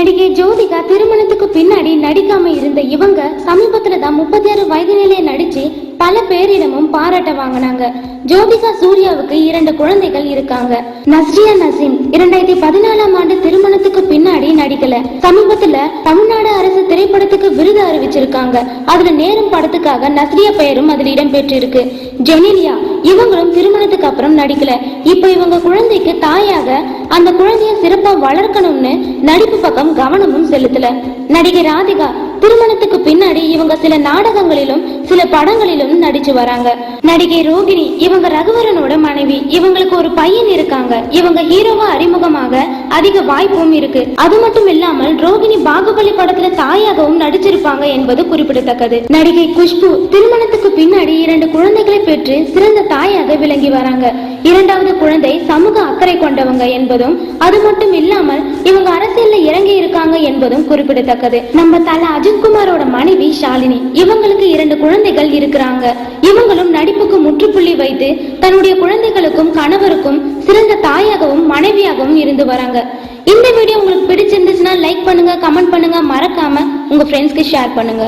நடிகை ஜோதிகா திருமணத்துக்கு பின்னாடி நடிக்காம இருந்த இவங்க சமீபத்துல தான் முப்பத்தி ஆறு வயது நிலையை நடிச்சு பல பேரிடமும் பாராட்ட வாங்கினாங்க. ஜோதிகா சூர்யாவுக்கு இரண்டு குழந்தைகள் இருக்காங்க. நஸ்ரியா நசீம் இரண்டாயிரத்தி பதினாலாம் ஆண்டு திருமணத்துக்கு பின்னாடி நடிக்கல. சமீபத்துல விருது அறிவிச்சிருக்காங்க. அதுல நேரம் படத்துக்காக நஸ்ரியா பெயரும் அதுல இடம்பெற்றிருக்கு. ஜெனிலியா இவங்களும் திருமணத்துக்கு அப்புறம் நடிக்கல. இப்ப இவங்க குழந்தைக்கு தாயாக அந்த குழந்தைய சிறப்பா வளர்க்கணும்னு நடிப்பு பக்கம் கவனமும் செலுத்தல. நடிகை ராதிகா திருமணத்துக்கு பின்னாடி இவங்க சில நாடகங்களிலும் படங்களிலும் நடிச்சு வராங்க. நடிகை ரோகிணி இவங்க ரகுவரனோட மனைவி இவங்களுக்கு ஒரு பையன் இருக்காங்க. இவங்க ஹீரோவா அறிமுகமாக அதிக வாய்ப்பும் இருக்கு. அது மட்டும் இல்லாமல் ரோகிணி பாகுபலி படத்துல தாயாகவும் நடிச்சிருப்பாங்க என்பது குறிப்பிடத்தக்கது. நடிகை குஷ்பு திருமணத்துக்கு பின்னாடி இரண்டு குழந்தைகளை பெற்று சிறந்த தாயாக விளங்கி வராங்க. இரண்டாவது குழந்தை சமூக அக்கறை கொண்டவங்க என்பதும் அது மட்டும் இல்லாமல் இவங்க அரசியல்ல இறங்கி இருக்காங்க என்பதும் குறிப்பிடத்தக்கது. நம்ம தல அஜித்குமாரோட மனைவி ஷாலினி இவங்க குழந்தைகள் இருக்கிறாங்க. இவங்களும் நடிப்புக்கு முற்றுப்புள்ளி வைத்து தன்னுடைய குழந்தைகளுக்கும் கணவருக்கும் சிறந்த தாயாகவும் மனைவியாகவும் இருந்து வராங்க. இந்த வீடியோ உங்களுக்கு பிடிச்சிருந்துச்சுன்னா லைக் பண்ணுங்க கமெண்ட் பண்ணுங்க. மறக்காம உங்க ஃப்ரெண்ட்ஸ்க்கு ஷேர் பண்ணுங்க.